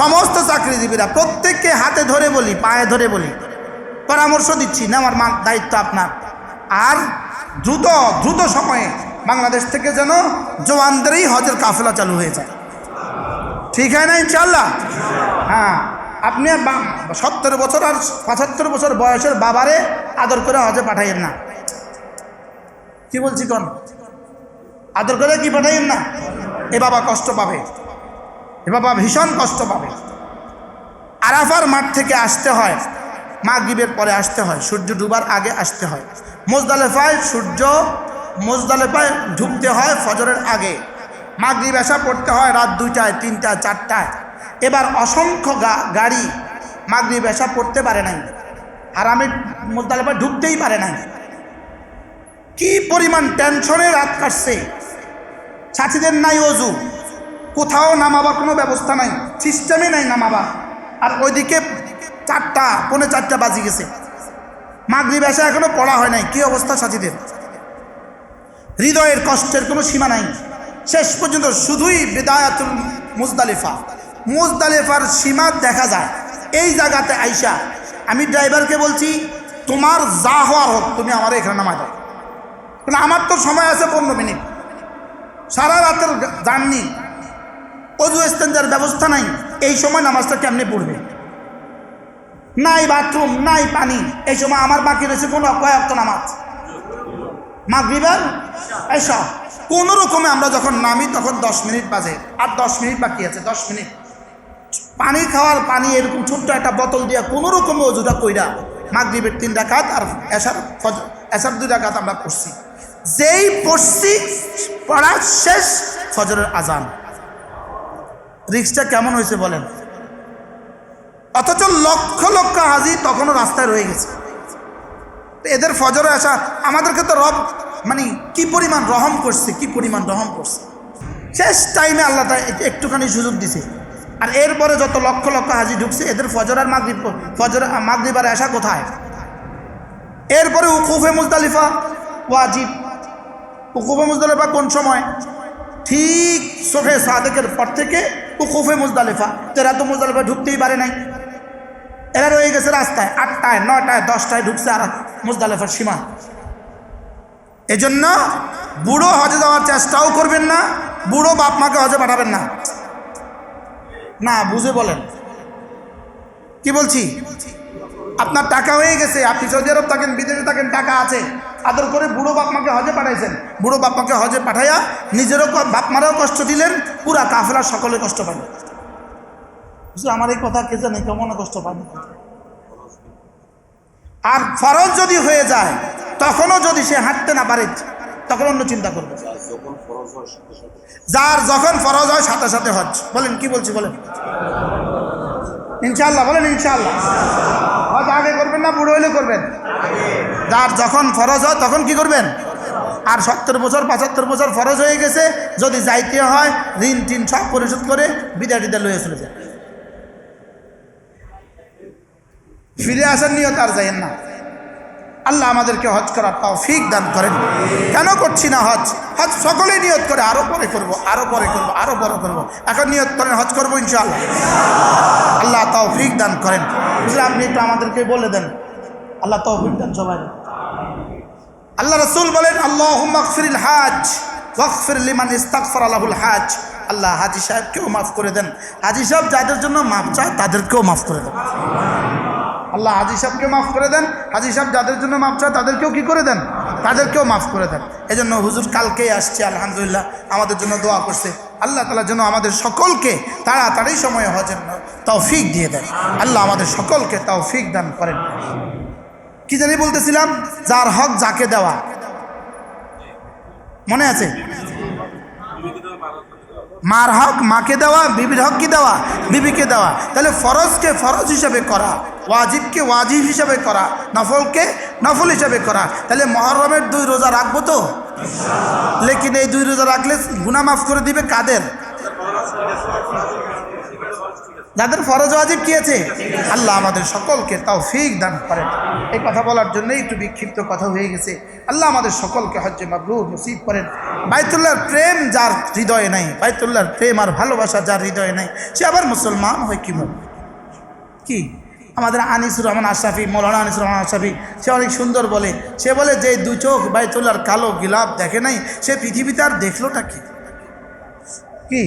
সমস্ত চাকরিজীবীরা প্রত্যেককে হাতে ধরে বলি, পায়ে ধরে বলি। পরামর্শ দিচ্ছি নেওয়ার মা- দায়িত্ব আপনার। আর দ্রুত দ্রুত সময়ে বাংলাদেশ থেকে যেন জওয়ানদেরই হজের কাফেলা চালু হয়ে যায়। ঠিক হয় না ইনশাল্লাহ হ্যাঁ আপনি সত্তর বছর আর পঁচাত্তর বছর বয়সের বাবারে আদর করে হজে পাঠাইয়েন না। কি বলছি কন? আদর করে কি পাঠাইয়েন না? এ বাবা কষ্ট পাবে। এ বাবা ভীষণ কষ্ট পাবে। আরাফার মাঠ থেকে আসতে হয়, মাগরিবের পরে আসতে হয়, সূর্য ডুবার আগে আসতে হয়। মোজদালেফায় সূর্য মোজদালেফায় ঢুকতে হয় ফজরের আগে। মাগরিব আসা পড়তে হয় রাত দুইটায়, তিনটায়, চারটায়। এবার অসংখ্য গাড়ি মাগরিব আসা পড়তে পারে নাই। হারামে মোজদালেফায় ঢুকতেই পারে নাই। কি পরিমাণ টেনশনে রাত কাটছে। সাথীদের নাই অজু। কোথাও নামাবার কোনো ব্যবস্থা নাই সিস্টেমে নাই নামাবার। আর ওইদিকে চারটা, পৌনে চারটা বাজি গেছে। মাগরিব এসে এখনও পড়া হয় নাই, কি অবস্থা সাথীদের হৃদয়ের কষ্টের কোনো সীমা নাই। শেষ পর্যন্ত শুধুই বেদায়াতুল মুজদালিফা। মুজদালিফার সীমা দেখা যায়। এই জায়গাতে আইসা আমি ড্রাইভারকে বলছি, তোমার যা হওয়ার হোক, তুমি আমার এখানে নামায় দাও। কারণ আমার তো সময় আছে পনেরো মিনিট। সারা রাতের জার্নি অজু স্তেঞ্জার ব্যবস্থা নাই। এই সময় নামাজটা কেমনে পড়বে? নাই বাথরুম, নাই পানি। এই সময় আমার বাকি রয়েছে কোনো কয়েকটা নামাজ। মাগরিবের এসব কোনো রকমে আমরা যখন নামি তখন দশ মিনিট বাজে। আর দশ মিনিট বাকি আছে, দশ মিনিট। পানি খাওয়ার পানি এরকম ছোট্ট একটা বোতল দিয়া কোনো রকমে অজুটা কইরা মাগরিবের তিন ডাকাত আর এসার এসার দুই ডাকাত আমরা পড়ছি। যেই পড়ছি, পড়া শেষ ফজরের আজান। রিক্সটা কেমন হয়েছে বলেন? অথচ লক্ষ লক্ষ হাজি তখনও রাস্তায় রয়ে গেছে। এদের ফজরে আসা, আমাদেরকে তো রব মানে কি পরিমাণ রহম করছে, কি পরিমাণ রহম করছে। শেষ টাইমে আল্লাহ একটুখানি সুযোগ দিছে। আর এরপরে যত লক্ষ লক্ষ হাজি ঢুকছে, এদের ফজর আর মাগরিব ফজর মাগরিবার আসা কোথায়? এরপরে উকুফে মুজদালিফা, ওয়াজিব। উকুফে মুজদালিফা কোন সময়? ঠিক সোফে সাদেকের পর থেকে উকুফে মুজদালিফা। তো এরা তো মুজদালিফা ঢুকতেই পারে নাই। এরা রয়ে গেছে রাস্তায়, আটটায়, নয়টায়, দশটায় ঢুকছে আর মুজদালিফার সীমা। এজন্য বুড়ো হজে যাওয়ার চেষ্টাও করবেন না, বুড়ো বাপ মাকে হজে পাঠাবেন না। না, বুঝে বলেন। কি বলছি? আপনার টাকা হয়ে গেছে, আপনি সৌদি আরব থাকেন, বিদেশে থাকেন, টাকা আছে। আদর করে বুড়ো বাপমাকে হজে পাঠাইছেন। বুড়ো বাপমাকে হজে পাঠাইয়া নিজেরও ক- বাপ মারাও কষ্ট দিলেন, পুরা কাফেলার সকলে কষ্ট বুঝলি আমার এই কথা কে জানে, কেমন কষ্ট পাবে আর ফরজ যদি হয়ে যায়, তখনও যদি সে হাঁটতে না পারে, তখন অন্য চিন্তা করবে। যার যখন ফরজ হয়, সাথে সাথে হজ। বলেন, কি বলছি বলেন? ইনশাল্লাহ বলেন ইনশাল্লাহ না, বুড়ো হইলে করবেন? যার যখন ফরজ হয়, তখন কি করবেন? আর সত্তর বছর, পঁচাত্তর বছর ফরজ হয়ে গেছে, যদি যাইতে হয়, ঋণ টিন সব পরিশোধ করে বিদায় টিদায় লয়ে চলে যায় ফিরে আসার নিয়ত তার যাইয়েন না। আল্লাহ আমাদেরকে হজ করার তৌফিক দান করেন। কেন করছি না হজ? হজ সকলেই নিয়ত করে আরও পরে করব আরও পরে করব আরও পরে করব। এখন নিয়ত করেন, হজ করব ইনশাআল্লাহ। আল্লাহ তৌফিক দান করেন। বুঝলে, আপনি একটু আমাদেরকে বলে দেন। আল্লাহ তাও তৌফিক দান সবাই। আল্লাহ রসুল বলেন আল্লাহ মকফিরিল হাজ ওয়াকফির লিমান ইস্তাকফর আল্লাহুল হাজ। আল্লাহ হাজি সাহেবকেও মাফ করে দেন। হাজি সাহেব যাদের জন্য মাফ চায়, তাদেরকেও মাফ করে দেন। আল্লাহ হাজি সাহেবকে মাফ করে দেন। হাজি সাহেব যাদের জন্য মাফ চায়, তাদেরকেও কি করে দেন? তাদেরকেও মাফ করে দেন। এই জন্য হুজুর কালকেই আসছে, আলহামদুলিল্লাহ, আমাদের জন্য দোয়া করছে। আল্লাহ তালার জন্য আমাদের সকলকে তাড়াতাড়ি সময়ে হজের তৌফিক দিয়ে দেন। আল্লাহ আমাদের সকলকে তৌফিক দান করেন। কি জানি বলতেছিলাম? যার হক যাকে দেওয়া। মনে আছে? মার হক মাকে দেওয়া, বিবির হককে দেওয়া, বিবিকে দেওয়া। তাহলে ফরজকে ফরজ হিসাবে করা, ওয়াজিবকে ওয়াজিব হিসাবে করা, নফলকে নফল হিসাবে করা। তাহলে মহরমের দুই রোজা রাখব তো? লেকিন এই দুই রোজা রাখলে গুনা মাফ করে দিবে কাদের? যাদের ফরজ ওয়াজিব কি আছে? আল্লাহ আমাদের সকলকে তাও ফিক দান করেন। এই কথা বলার জন্যই একটু বিক্ষিপ্ত কথা হয়ে গেছে। আল্লাহ আমাদের সকলকে হজ্জে মাবরুর নসিব করেন। বাইতুল্লাহর প্রেম যার হৃদয়ে নাই, বাইতুল্লাহর প্রেম আর ভালোবাসা যার হৃদয়ে নাই, সে আবার মুসলমান হয় কি মন কি? আমাদের আনিসুর রহমান আশরাফি, মৌলানা আনিসুর রহমান আশরাফি, সে অনেক সুন্দর বলে। সে বলে যে দু চোখ বাইতুল্লার কালো গিলাপ দেখে নাই, সে পৃথিবীতে আর দেখলোটা কি? কি?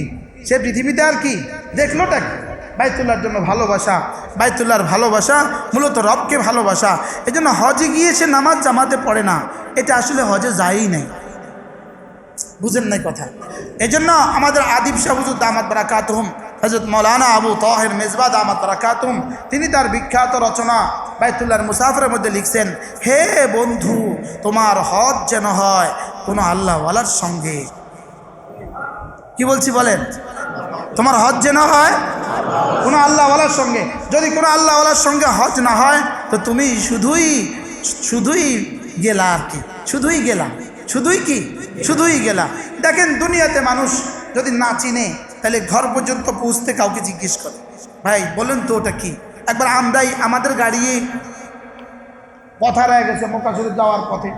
সে পৃথিবীতে আর কি? দেখলোটা কি? বাইতুল্লার জন্য ভালোবাসা বাইতুল্লার ভালোবাসা মূলত রবকে ভালোবাসা। এই জন্য হজে গিয়ে সে নামাজ জামাতে পড়ে না। এটা আসলে হজে যায়ই নাই। বুঝেন নাই কথা। এই জন্য আমাদের আদিব শাহুজুদ দামাত বারাকাতহুম হজরত মৌলানা আবু তহের মেজবা দামাত বারাকাতহুম, তিনি তার বিখ্যাত রচনা বাইতুল্লাহর মুসাফরের মধ্যে লিখছেন, হে বন্ধু, তোমার হজ যেন হয় কোনো আল্লাহওয়ালার সঙ্গে। কি বলছি বলেন? তোমার হজ যেন হয় কোনো আল্লাহওয়ালার সঙ্গে যদি কোনো আল্লাহওয়ালার সঙ্গে হজ না হয় তো তুমি শুধুই শুধুই গেলা আর কি? শুধুই গেলা। শুধুই কি? শুধুই গেলা। দেখেন দুনিয়াতে মানুষ যদি না চিনে তাহলে ঘর পর্যন্ত পৌঁছতে কাউকে জিজ্ঞেস করে। ভাই বলেন তো ওটা কি? একবার আমরাই আমাদের গাড়ি পথা রয়ে গেছে মক্কা শরীফ যাওয়ার পথে।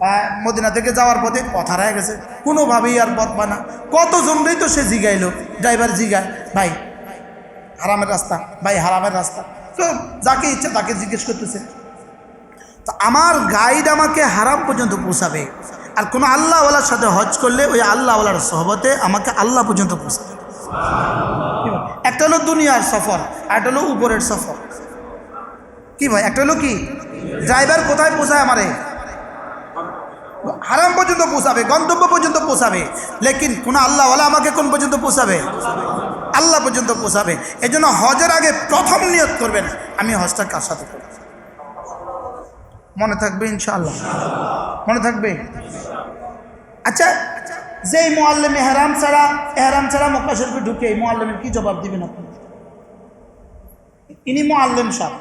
হ্যাঁ, মদিনা থেকে যাওয়ার পথে পথা রয়ে গেছে। কোনোভাবেই আর পথ কত কতজনই তো সে জিগাইলো ড্রাইভার জিগায়। ভাই হারামের রাস্তা, ভাই হারামের রাস্তা। তো যাকে ইচ্ছা তাকে জিজ্ঞেস করতেছে। তো আমার গাইড আমাকে হারাম পর্যন্ত পৌঁছাবে। আর কোনো আল্লাহওয়ালার সাথে হজ করলে ওই আল্লাহওয়ালার সহবতে আমাকে আল্লাহ পর্যন্ত পৌঁছাবে? একটা হলো দুনিয়ার সফর একটা হলো উপরের সফর। কি ভাই, একটা হলো কি? ড্রাইভার কোথায় পৌঁছায় আমারে? হারাম পর্যন্ত পৌঁছাবে, গন্তব্য পর্যন্ত পৌঁছাবে। লেকিন কোন আল্লাহওয়ালা আমাকে কোন পর্যন্ত পৌঁছাবে? আল্লাহ পর্যন্ত পৌঁছাবে। এই জন্য হজের আগে প্রথম নিয়ত করবেন, আমি হজটা কার সাথে করব? মনে থাকবে ইনশাআল্লাহ। মনে থাকবে? আচ্ছা যেই মোয়াল্লেম এহরাম ছাড়া এহরাম ছাড়া মক্কা শরীফে ঢুকে এই মোয়াল্লেমের কি জবাব দিবেন আপনি? ইনি মোয়াল্লেম সাহেব।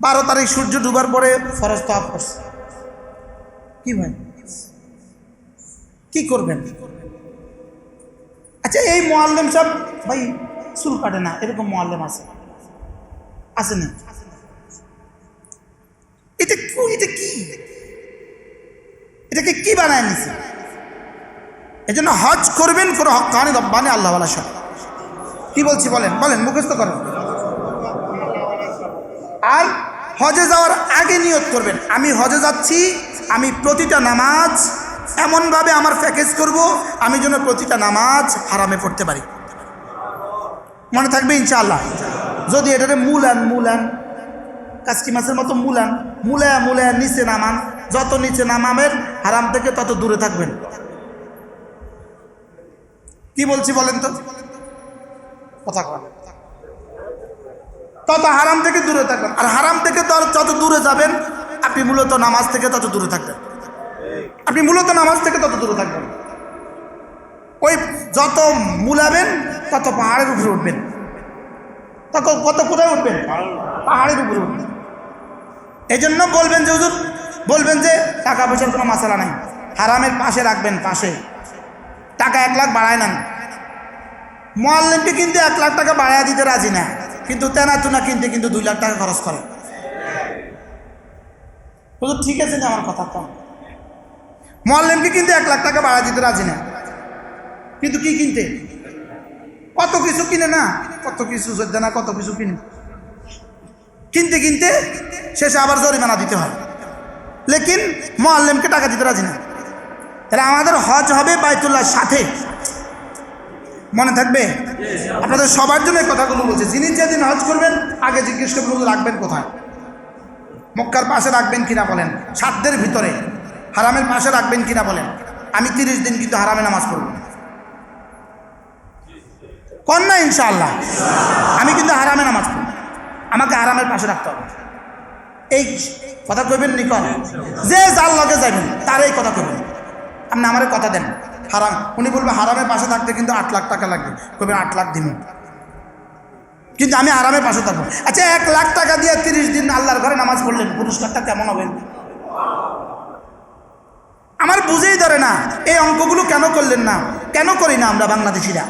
বারো তারিখ সূর্য ডুবার পরে ফরজ তাপ করছে। কি ভাই? কি করবেন? আচ্ছা এই মোয়াল্লেম সব ভাই চুল কাটে না, এরকম মোয়াল্লেম আছে। আছে না? এটা এটা কি? এটাকে কি বানায় নিছে? এই জন্য হজ করবেন কোনো কানে রব্বানি আল্লাহওয়ালা সব। কি বলছি বলেন? বলেন, মুখস্থ করেন। আর হজে যাওয়ার আগে নিয়ত করবেন। আমি হজে যাচ্ছি, আমি প্রতিটা নামাজ এমনভাবে আমার প্যাকেজ করব, আমি যেন প্রতিটা নামাজ হারামে পড়তে পারি। মনে থাকবে ইনশাআল্লাহ। যদি এটাতে মূলান মূলান, কাজকি মাছের মতো মূলান, মূলায়া মূলায়া, নিচে নামান, যত নিচে নামাবেন হারাম থেকে তত দূরে থাকবেন। কি বলছি বলেন তো? কথা তত হারাম থেকে দূরে থাকবেন। আর হারাম থেকে তো যত দূরে যাবেন, আপনি মূলত নামাজ থেকে তত দূরে থাকবেন। আপনি মূলত নামাজ থেকে তত দূরে থাকবেন। ওই যত মূলাবেন, তত পাহাড়ের উপরে উঠবেন। তত কত কোথায় উঠবেন? পাহাড়ের উপরে উঠবেন। এই জন্য বলবেন যে, হুজুর, বলবেন যে, টাকা পয়সার কোনো মশলা নাই। হারামের পাশে রাখবেন, পাশে। টাকা এক লাখ বাড়ায় নেন। মোয়াল্লিমটি কিন্তু এক লাখ টাকা বাড়ায় দিতে রাজি না। কিন্তু তেনা তুনা কিনতে কিন্তু দুই লাখ টাকা খরচ করে। হুজুর, ঠিক আছে না আমার কথা কম। মোয়াল্লিমকে কিন্তু এক লাখ টাকা বাড়া দিতে রাজি না। কিন্তু কি কিনতে? কত কিছু কিনে না, কত কিছু যোদ্ধা না, কত কিছু কিনে। কিনতে কিনতে শেষে আবার জরিমানা দিতে হয়। লেকিন মোয়াল্লিমকে টাকা দিতে রাজি না। তাহলে আমাদের হজ হবে বাইতুল্লাহর সাথে। মনে থাকবে? আপনাদের সবার জন্য কথাগুলো বলছে। যিনি যেদিন হজ করবেন, আগে জিজ্ঞেস করবেন রাখবেন কোথায়? মক্কার পাশে রাখবেন কিনা বলেন। সাধ্যের ভিতরে। হারামের পাশে রাখবেন কিনা বলেন? আমি তিরিশ দিন কিন্তু হারামে নামাজ পড়ব। কন না ইনশাআল্লাহ? আমি কিন্তু হারামে নামাজ পড়ব। আমাকে হারামের পাশে রাখতে হবে। এই কথা কইবেন নিকন যে যার লগে যাবেন তার এই কথা কইবেন। আপনি আমার কথা দেন। হারাম, উনি বলবে হারামের পাশে থাকতে কিন্তু আট লাখ টাকা লাগবে। কইবেন আট লাখ দিন কিন্তু আমি আরামের পাশে থাকব। আচ্ছা এক লাখ টাকা দিয়ে তিরিশ দিন আল্লাহর ঘরে নামাজ পড়লেন, পুরস্কারটা কেমন হবে? আমার বুঝেই ধরে না, এই অঙ্কগুলো কেন করলেন না? কেন করি না আমরা বাংলাদেশিরা?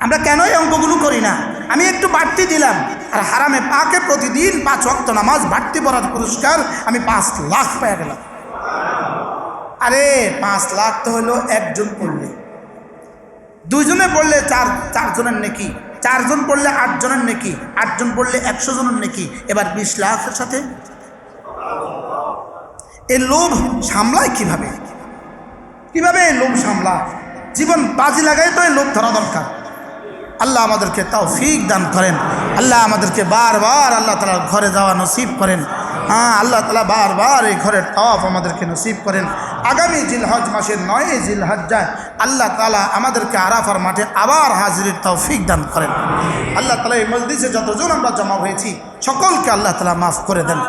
আমরা কেন এই অঙ্কগুলো করি না? আমি একটু বাড়তি দিলাম। আর হারামে পাকে প্রতিদিন পাঁচ অক্ত নামাজ, বাড়তি পড়ার পুরস্কার আমি পাঁচ লাখ পেয়ে গেলাম। আরে, পাঁচ লাখ তো হলো একজন পড়লে। দুইজনে পড়লে চার, চারজনের নেকি? চারজন পড়লে আটজনের নেকি? আটজন পড়লে একশো জনের নেকি? এবার বিশ লাখের সাথে এই লোভ সামলায় কীভাবে? কীভাবে এই লোভ সামলা জীবন বাজি লাগাই তো এই লোভ ধরা দরকার। আল্লাহ আমাদেরকে তাও ফিক দান করেন। আল্লাহ আমাদেরকে বারবার আল্লাহ তালার ঘরে যাওয়া নসিব করেন। হ্যাঁ আল্লাহ তালা বারবার এই ঘরের তাওয়াফ আমাদেরকে নসিব করেন। আগামী জিলহজ মাসের নয় জিলহজ্জায় আল্লাহ তালা আমাদেরকে আরাফার মাঠে আবার হাজিরের ফিক দান করেন। আল্লাহ তালা এই মসজিদে যতজন আমরা জমা হয়েছি, সকলকে আল্লাহ তালা মাফ করে দেন।